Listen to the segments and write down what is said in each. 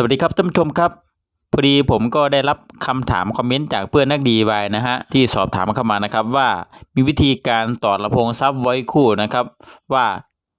สวัสดีครับท่านผู้ชมครับพอดีผมก็ได้รับคำถามคอมเมนต์จากเพื่อนนักดีวายนะฮะที่สอบถามเข้ามานะครับว่ามีวิธีการต่อลำโพงซับไว้คู่นะครับ ว่า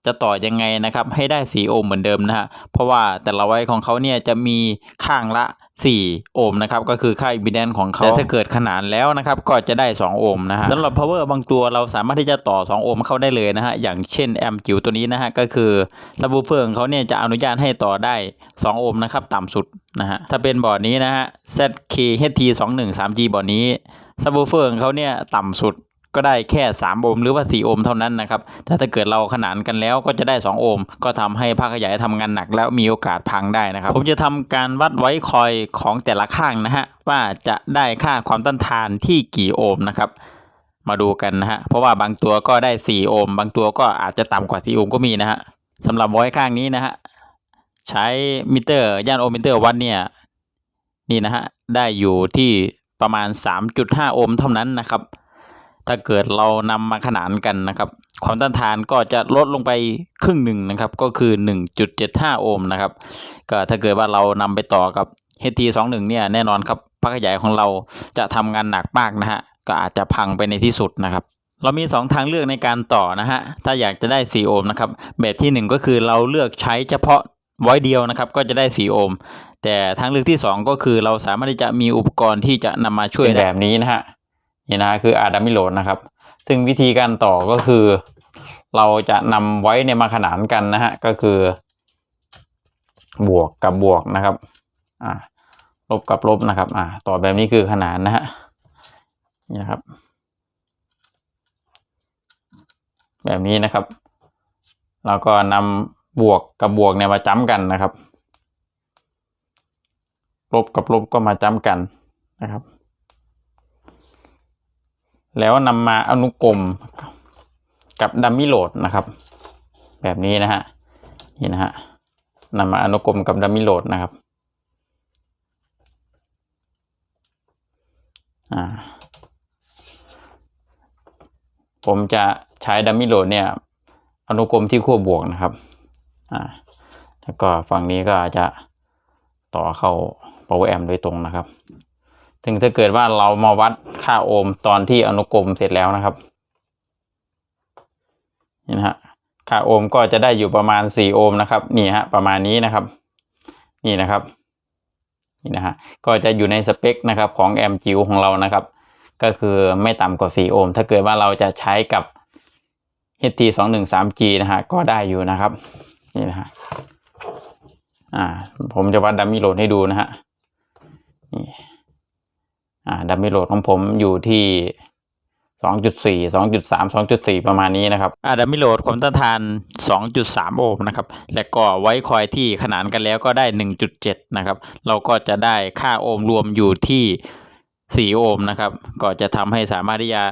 จะต่อยังไงนะครับ ให้ได้ 4 โอห์มเหมือนเดิมนะฮะเพราะว่าแต่ละไว้ของเขาเนี่ยจะมีข้างละ 4 โอห์มนะครับก็คือค่าอิมพีแดนของเขาแต่ถ้าเกิดขนานแล้วนะครับก็จะได้ 2 โอห์มนะฮะสำหรับ power บางตัวเราสามารถที่จะต่อ 2 โอห์มเข้าได้เลยนะฮะอย่างเช่นแอมจิ๋วตัวนี้นะฮะก็คือซับวูเฟอร์ของเขาเนี่ยจะอนุญาตให้ต่อได้ 2 โอห์มนะครับต่ำสุดนะฮะถ้าเป็นบอร์ดนี้นะฮะ ZKHT 2 1 3G บอร์ดนี้ซับวูเฟอร์ของเขาเนี่ยต่ำสุด ก็ได้แค่ 3 โอห์มหรือว่า 4 โอห์มเท่านั้นนะครับ แต่ถ้าเกิดเราขนานกันแล้วก็จะได้ 2 โอห์ม ก็ทำให้ภาคขยายทำงานหนักแล้วมีโอกาสพังได้นะครับ ผมจะทำการวัดไว้คอยของแต่ละข้างนะฮะ ว่าจะได้ค่าความต้านทานที่กี่โอห์มนะครับ มาดูกันนะฮะ เพราะว่าบางตัวก็ได้ 4 โอห์ม บางตัวก็อาจจะต่ำกว่า 4 โอห์มก็มีนะฮะสำหรับไว้ข้างนี้นะฮะ ใช้มิเตอร์ย่านโอห์มมิเตอร์วัดเนี่ย นี่นะฮะ ได้อยู่ที่ประมาณ 3.5 โอห์มเท่านั้นนะครับ ถ้าเกิดเรานำมาขนานกันนะครับ ความต้านทานก็จะลดลงไปครึ่งหนึ่งนะครับ ก็คือ 1.75 โอห์มนะครับ ก็ถ้าเกิดว่าเรานำไปต่อกับ HT21 เนี่ยแน่นอนครับภาคขยายของเราจะทำงานหนักมากนะฮะ ก็อาจจะพังไปในที่สุดนะครับเรามี 2 ทางเลือกในการต่อนะฮะ ถ้าอยากจะได้ 4 โอห์มนะครับ แบบทีหนึ่1 ก็คือเราเลือกใช้เฉพาะไว้เดียวนะครับ ก็จะได้ 4 โอห์ม แต่ทางเลือกที่ 2 ก็คือเราสามารถที่จะมีอุปกรณ์ที่จะนำมาช่วยแบบนี้นะฮะ นี่นะคืออาดัมมิโหลดนะครับ ซึ่งวิธีการต่อก็คือ เราจะนำไว้เนี่ยมาขนานกันนะฮะก็คือบวกกับบวกนะครับอ่าลบกับลบนะครับอ่าต่อแบบนี้คือขนานนะฮะนี่นะครับ แบบนี้นะครับ เราก็นำบวกกับบวกเนี่ยมาจ้ำกันนะครับ ลบกับลบก็มาจ้ำกันนะครับ แล้วนำมาอนุกรมกับดัมมิโหลดนะครับ แบบนี้นะฮะนี่นะฮะนำมาอนุกรมกับดัมมิโหลดนะครับผมจะใช้ดัมมิโหลดเนี่ยอนุกรมที่ขั้วบวกนะครับอ่าแล้วก็ฝั่งนี้ก็จะต่อเข้า power amp โดยตรงนะครับ ถึงถ้าเกิดว่าเรามาวัดค่าโอห์มตอนที่อนุกรมเสร็จแล้วนะครับนี่นะฮะค่าโอห์มก็จะได้อยู่ประมาณ 4 โอห์มนะครับ นี่ฮะประมาณนี้นะครับ นี่นะครับนี่นะฮะก็จะอยู่ในสเปคนะครับของแอมจิ๋วของเรานะครับ ก็คือไม่ต่ำกว่า 4 โอห์มถ้าเกิดว่าเราจะใช้กับ HT 2 1 3 G นะฮะก็ได้อยู่นะครับ นี่นะฮะอ่าผมจะวัดดัมมี่โหลดให้ดูนะฮะ ดัมมิโหลดของผมอยู่ที่สองจุดสี่สองจุดสามสองจุดสี่ประมาณนี้นะครับอาดัมมิโหลดความต้านทานสองจุดสามโอห์มนะครับ และก็ไว้คอยที่ขนานกันแล้วก็ได้หนึ่งจุดเจ็ดนะครับ เราก็จะได้ค่าโอห์มรวมอยู่ที่สี่โอห์มนะครับ ก็จะทำให้สามารถที่จะ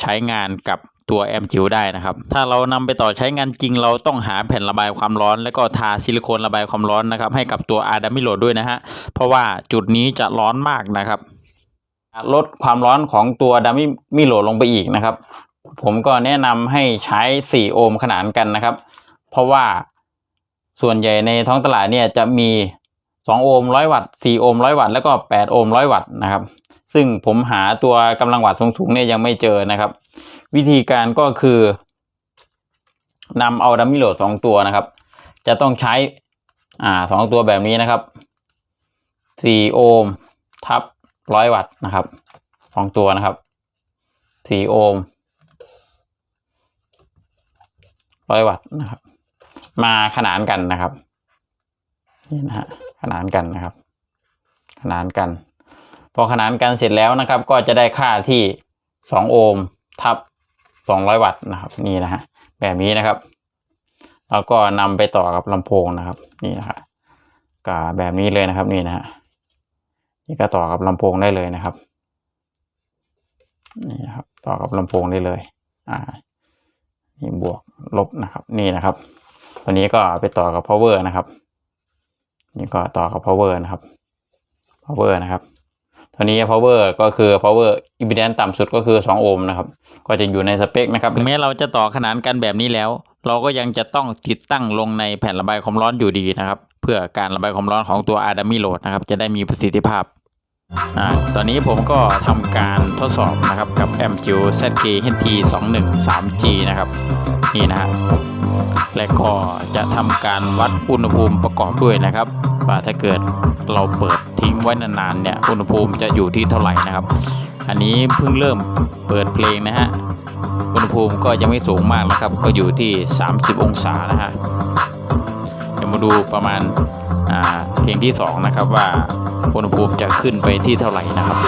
ใช้งานกับตัวแอมจิ๋วได้นะครับ ถ้าเรานำไปต่อใช้งานจริง เราต้องหาแผ่นระบายความร้อน แล้วก็ทาซิลิโคนระบายความร้อนนะครับ ให้กับตัวอาดัมมิโหลดด้วยนะฮะ เพราะว่าจุดนี้จะร้อนมากนะครับ ลดความร้อนของตัวดัมมี่มิโลลงไปอีกนะครับ ผมก็แนะนำให้ใช้ 4 โอห์มขนานกันนะครับ เพราะว่าส่วนใหญ่ในท้องตลาดเนี่ยจะมี 2 โอห์ม100วัตต์ 4 โอห์ม100วัตต์แล้วก็ 8 โอห์ม100วัตต์นะครับ ซึ่งผมหาตัวกำลังวัตต์สูงๆเนี่ยยังไม่เจอนะครับ วิธีการก็คือนำเอาดัมมี่โหลด 2 ตัวนะครับ จะต้องใช้อ่าสองตัวแบบนี้นะครับ 4 โอห์มทับ ร้อยวัตต์นะครับสองตัวนะครับสี่โอห์มร้อยวัตต์นะครับ มาขนานกันนะครับนี่นะฮะขนานกันนะครับ ขนานกัน พอขนานกันเสร็จแล้วนะครับ ก็จะได้ค่าที่สองโอห์มทับสองร้อยวัตต์นะครับ นี่นะฮะแบบนี้นะครับแล้วก็นำไปต่อกับลำโพงนะครับ นี่นะครับก็แบบนี้เลยนะครับนี่นะฮะ นี่ก็ต่อกับลำโพงได้เลยนะครับนี่ครับต่อกับลำโพงได้เลย อ่า นี่บวกลบนะครับ นี่นะครับตัวนี้ก็ไปต่อกับ power นะครับ นี่ก็ต่อกับ power นะครับ power นะครับตัวนี้ power ก็คือ power impedance ต่ำสุดก็คือ 2 โอห์มนะครับ ก็จะอยู่ในสเปคนะครับแม้เราจะต่อขนานกันแบบนี้แล้ว เราก็ยังจะต้องติดตั้งลงในแผ่นระบายความร้อนอยู่ดีนะครับ เพื่อการระบายความร้อนของตัว Adami Load นะครับ จะได้มีประสิทธิภาพ อตอนนี้ผมก็ทำการทดสอบนะครับกับ m q ZK HT 21 3G นะครับ นี่นะฮะและก็จะทำการวัดอุณหภูมิประกอบด้วยนะครับว่าถ้าเกิดเราเปิดทิ้งไว้นานๆเนี่ยอุณหภูมิจะอยู่ที่เท่าไหร่นะครับ อันนี้เพิ่งเริ่มเปิดเพลงนะฮะอุณหภูมิก็ยังไม่สูงมากนะครับ ก็อยู่ที่ 30 องศานะฮะเดี๋ยวมาดูประมาณาเพลงที่ 2 นะครับว่า อุณหภูมิจะขึ้นไปที่เท่าไหร่นะครับ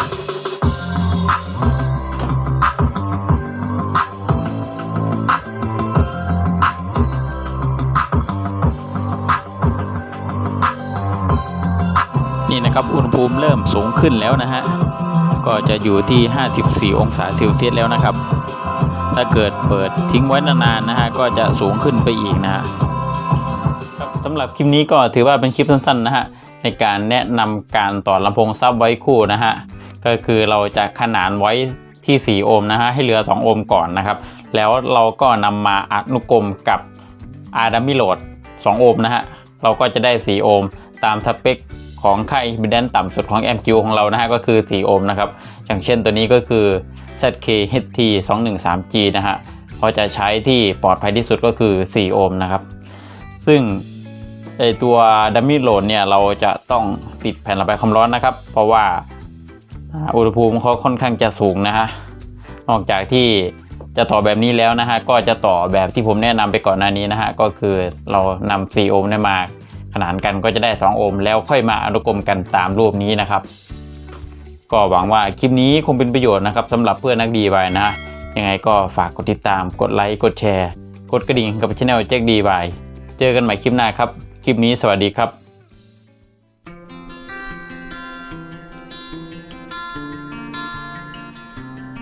นี่นะครับอุณหภูมิเริ่มสูงขึ้นแล้วนะฮะก็จะอยู่ที่ 54 องศาเซลเซียสแล้วนะครับ ถ้าเกิดเปิดทิ้งไว้นานๆนะฮะก็จะสูงขึ้นไปอีกนะฮะสำหรับคลิปนี้ก็ถือว่าเป็นคลิปสั้นๆนะฮะ ในการแนะนำการต่อลำโพงซับไว้คู่นะฮะก็คือเราจะขนานไว้ที่ 4 โอห์มนะฮะให้เหลือ 2 โอห์มก่อนนะครับ แล้วเราก็นำมาอนุกรมกับอาร์ดามิโหลด 2 โอห์มนะฮะเราก็จะได้ 4 โอห์มตามสเปคของค่ายอิมพีแดนต่ำสุดของ MQ ของเรานะฮะก็คือ 4 โอห์มนะครับ อย่างเช่นตัวนี้ก็คือ ZK HT 213G นะฮะเขาจะใช้ที่ปลอดภัยที่สุดก็คือ 4 โอห์มนะครับ ซึ่ง ไอตัวดัมมี่โหลดเนี่ยเราจะต้องติดแผ่นระบายความร้อนนะครับ เพราะว่าอุณหภูมิเขาค่อนข้างจะสูงนะฮะนอกจากที่จะต่อแบบนี้แล้วนะฮะก็จะต่อแบบที่ผมแนะนำไปก่อนหน้านี้นะฮะก็คือเรานำ4โอห์มเนี่ยมาขนานกันก็จะได้ 2 โอห์มแล้วค่อยมาอนุกรมกันตามรูปนี้นะครับ ก็หวังว่าคลิปนี้คงเป็นประโยชน์นะครับสำหรับเพื่อนนักดีไวนะ ยังไงก็ฝากกดติดตามกดไลค์กดแชร์ กดกระดิ่งกับช่องแจ็คดีไวเจอกันใหม่คลิปหน้าครับ คลิปนี้สวัสดีครับ